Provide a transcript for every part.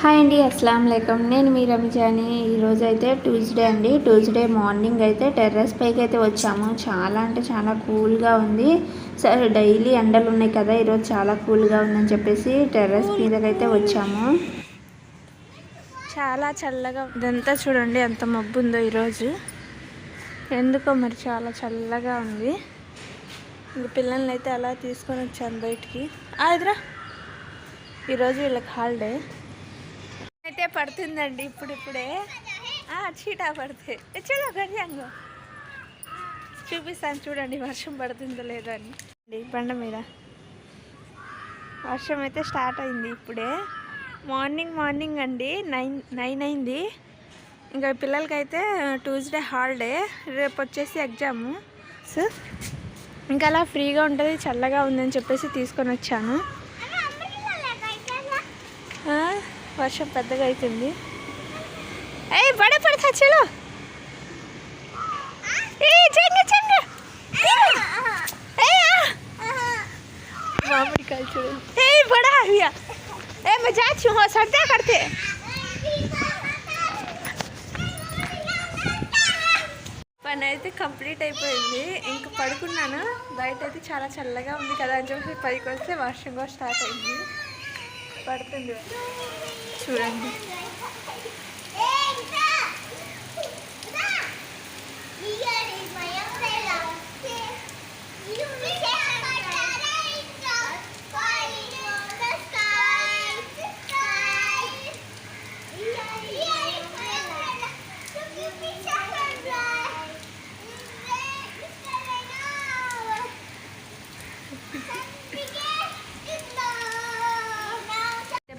Hi అండి అస్సలం లేకం నేను మీ రమిజాని ఈరోజు అయితే ట్యూస్డే అండి. ట్యూస్డే మార్నింగ్ అయితే టెర్రస్ పైకి అయితే వచ్చాము. చాలా అంటే చాలా కూల్గా ఉంది. సరే డైలీ ఎండలు ఉన్నాయి కదా ఈరోజు చాలా కూల్గా ఉందని చెప్పేసి టెర్రస్ మీదకైతే వచ్చాము. చాలా చల్లగా ఇదంతా చూడండి ఎంత మబ్బు ఉందో ఈరోజు ఎందుకో మరి చాలా చల్లగా ఉంది. ఇంక పిల్లల్ని అయితే అలా తీసుకొని వచ్చాను బయటికి. ఆదిరా ఈరోజు వీళ్ళకి హాలిడే అయితే పడుతుందండి ఇప్పుడిప్పుడే. ఆ, చీటా పడితే. ఏ, చూడు చూపిస్తాను చూడండి వర్షం పడుతుందో లేదో అని. బండ మీద. వర్షం అయితే స్టార్ట్ అయింది ఇప్పుడే. మార్నింగ్ మార్నింగ్ అండి. నైన్ నైన్ అయింది. ఇంకా పిల్లలకైతే ట్యూస్డే హాలిడే. రేపు వచ్చేసి ఎగ్జాము. సో ఇంకా అలా ఫ్రీగా ఉంటుంది చల్లగా ఉందని చెప్పేసి తీసుకొని వచ్చాను ఆ, వర్షం పెద్దగా అవుతుంది ఏ బడ పడతా చలో. మామిడికాయ చూడు ఏ బడా ఏ మజా సర్దా కడితే. పని అయితే కంప్లీట్ అయిపోయింది. ఇంకా పడుకున్నాను. బయట అయితే చాలా చల్లగా ఉంది కదా అని చెప్పి పైకి వస్తే వర్షం కూడా స్టార్ట్ అయింది. పడుతుంది. చూడండి.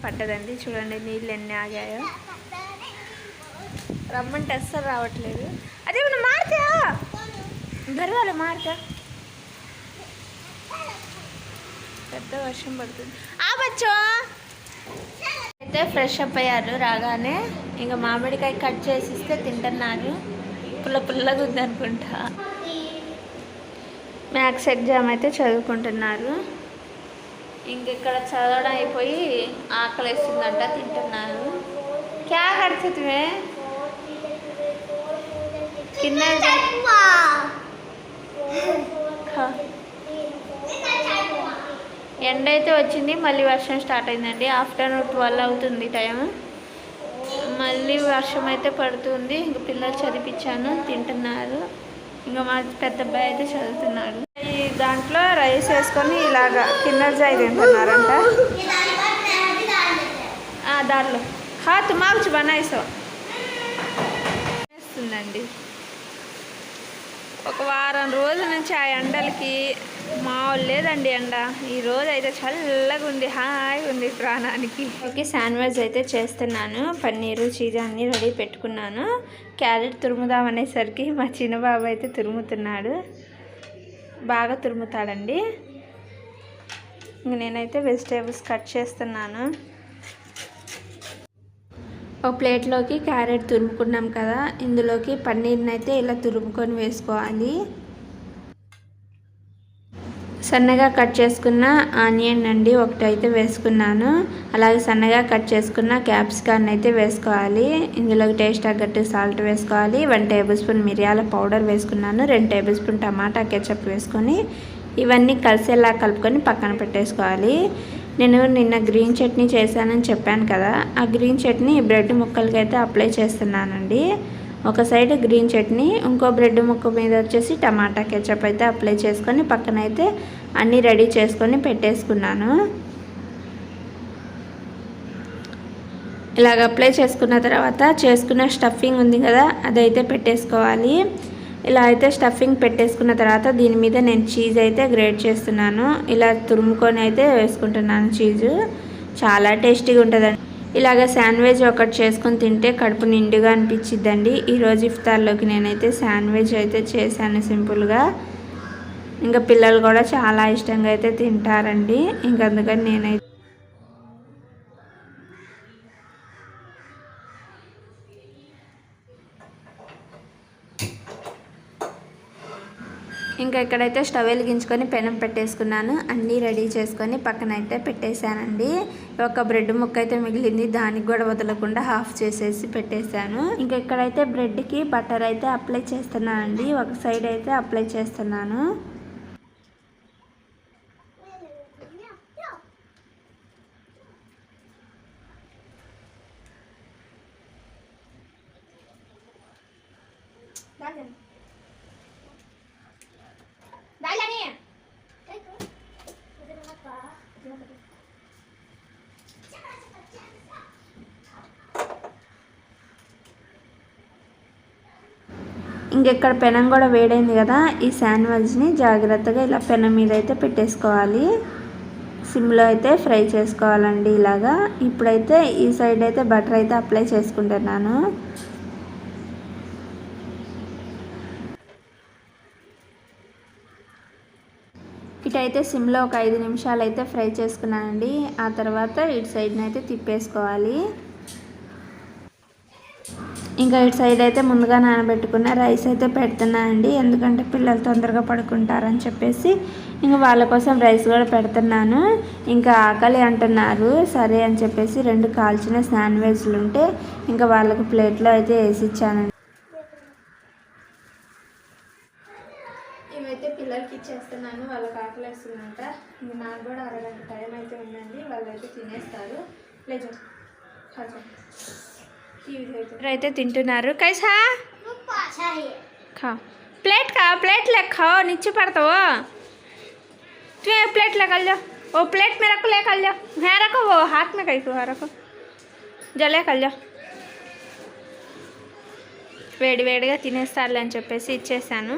పడ్డదండి చూడండి నీళ్ళు ఎన్ని ఆగాయో. రమ్మంటే అస్సలు రావట్లేదు. అదే మనం మారుతా? గర్వాల మారుతా? పెద్ద వర్షం పడుతుంది. ఆ బచ్చో! అయితే ఫ్రెష్ అప్ అయ్యారు రాగానే. ఇంకా మామిడికాయ కట్ చేసి ఇస్తే తింటున్నారు. పుల్ల పుల్లగా ఉంది అనుకుంటా మ్యాథ్స్ ఎగ్జామ్ అయితే చదువుకుంటున్నారు. ఇంక ఇక్కడ చదవడం అయిపోయి ఆకలి వేస్తుందంట తింటున్నారు క్యా కడుతుంది కింద ఎండ అయితే వచ్చింది మళ్ళీ వర్షం స్టార్ట్ అయిందండి. ఆఫ్టర్నూన్ ట్వెల్వ్ అవుతుంది టైం మళ్ళీ వర్షం అయితే పడుతుంది ఇంక పిల్లలు చదివించాను తింటున్నారు. ఇంకా మా పెద్ద అబ్బాయి అయితే చదువుతున్నాడు. ఈ దాంట్లో రైస్ వేసుకొని ఇలాగా కింద జాయి తింటున్నారంట. ఆ, దాంట్లో హా తుమాకు బనాయిసో. వేస్తుందండి. ఒక వారం రోజుల నుంచి ఆ ఎండలకి మామూలు లేదండి ఎండ. ఈ రోజు అయితే చల్లగా ఉంది హాయిగా ఉంది ప్రాణానికి. ఓకే శాండ్విచ్ అయితే చేస్తున్నాను. పన్నీరు చీజ్ అన్నీ రెడీ పెట్టుకున్నాను. క్యారెట్ తురుముదాం అనేసరికి మా చిన్న బాబు అయితే తురుముతున్నాడు. బాగా తురుముతాడండి. ఇంక నేనైతే వెజిటేబుల్స్ కట్ చేస్తున్నాను. ఒక ప్లేట్లోకి క్యారెట్ తురుముకున్నాం కదా ఇందులోకి పన్నీర్ని అయితే ఇలా తురుముకొని వేసుకోవాలి. సన్నగా కట్ చేసుకున్న ఆనియన్ అండి ఒకటి అయితే వేసుకున్నాను. అలాగే సన్నగా కట్ చేసుకున్న క్యాప్సికాన్ అయితే వేసుకోవాలి. ఇందులోకి టేస్ట్ తగ్గట్టు సాల్ట్ వేసుకోవాలి. వన్ టేబుల్ స్పూన్ మిరియాల పౌడర్ వేసుకున్నాను. రెండు టేబుల్ స్పూన్ టమాటా కెచప్ వేసుకొని ఇవన్నీ కలిసేలా కలుపుకొని పక్కన పెట్టేసుకోవాలి. నేను నిన్న గ్రీన్ చట్నీ చేశానని చెప్పాను కదా ఆ గ్రీన్ చట్నీ బ్రెడ్ ముక్కలకి అయితే అప్లై చేస్తున్నానండి. ఒక సైడ్ గ్రీన్ చట్నీ ఇంకో బ్రెడ్ ముక్క మీద వచ్చేసి టమాటా కెచప్ అయితే అప్లై చేసుకొని పక్కన అయితే అన్నీ రెడీ చేసుకొని పెట్టేసుకున్నాను. ఇలాగ అప్లై చేసుకున్న తర్వాత చేసుకున్న స్టఫింగ్ ఉంది కదా అదైతే పెట్టేసుకోవాలి. ఇలా అయితే స్టఫింగ్ పెట్టేసుకున్న తర్వాత దీని మీద నేను చీజ్ అయితే గ్రేట్ చేస్తున్నాను. ఇలా తురుముకొని అయితే వేసుకుంటున్నాను చీజు చాలా టేస్టీగా ఉంటుందండి. ఇలాగ శాండ్విచ్ ఒకటి చేసుకొని తింటే కడుపు నిండుగా అనిపించిద్దండి. ఈరోజు ఇఫ్తార్లోకి నేనైతే శాండ్విచ్ అయితే చేశాను సింపుల్గా ఇంకా పిల్లలు కూడా చాలా ఇష్టంగా అయితే తింటారండి. ఇంకందుకని నేనైతే ఇంకా ఇక్కడైతే స్టవ్ వెలిగించుకొని పెనం పెట్టేసుకున్నాను. అన్నీ రెడీ చేసుకొని పక్కన అయితే పెట్టేశానండి. ఒక బ్రెడ్ ముక్క అయితే మిగిలింది. దానికి కూడా వదలకుండా హాఫ్ చేసేసి పెట్టేశాను. ఇంకా ఇక్కడైతే బ్రెడ్కి బటర్ అయితే అప్లై చేస్తున్నానండి. ఒక సైడ్ అయితే అప్లై చేస్తున్నాను. ఇంకెక్కడ పెనం కూడా వేడైంది కదా ఈ శాండ్విచ్ని జాగ్రత్తగా ఇలా పెనం మీద అయితే పెట్టేసుకోవాలి. సిమ్లో అయితే ఫ్రై చేసుకోవాలండి ఇలాగా. ఇప్పుడైతే ఈ సైడ్ అయితే బటర్ అయితే అప్లై చేసుకుంటున్నాను. ఇటైతే సిమ్లో ఒక ఐదు నిమిషాలు అయితే ఫ్రై చేసుకున్నానండి. ఆ తర్వాత ఇటు సైడ్ని అయితే తిప్పేసుకోవాలి. ఇంకా ఇటు సైడ్ అయితే ముందుగా నానబెట్టుకున్న రైస్ అయితే పెడుతున్నానండి ఎందుకంటే పిల్లలు తొందరగా పడుకుంటారని చెప్పేసి ఇంకా వాళ్ళ కోసం రైస్ కూడా పెడుతున్నాను. ఇంకా ఆకలి అంటున్నారు. సరే అని చెప్పేసి రెండు కాల్చిన శాండ్విచ్లు ఉంటే ఇంకా వాళ్ళకి ప్లేట్లో అయితే వేసి ఇచ్చానండి ఇవైతే పిల్లలకి ఇచ్చేస్తున్నాను. వాళ్ళకి ఆకలి వేస్తుందంట. ఇంకా నాకు కూడా అరగంట టైం అయితే ఉందండి. వాళ్ళు అయితే తినేస్తారు లేదు అయితే తింటున్నారు కైసా खा प्लेट खा प्लेट ले खाओ नीचे पड़ता वो तू ये प्लेट लेकर जाओ वो प्लेट मेरे को लेकर जाओ यहाँ रखो वो हाथ में कहीं को रखो जा लेकर जाओ వేడి వేడిగా తినేస్తారులే అని చెప్పేసి ఇచ్చేసాను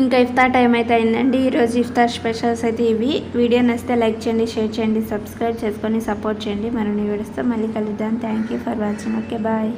ఇంకా ఇఫ్తార్ టైం అయితే అయిందండి. ఈరోజు ఇఫ్తార్ స్పెషల్స్ అయితే ఇవి. వీడియో నచ్చితే లైక్ చేయండి షేర్ చేయండి సబ్స్క్రైబ్ చేసుకొని సపోర్ట్ చేయండి. మరిన్ని వీడియోస్తో మళ్ళీ కలుద్దాం. Thank you for watching. Okay bye.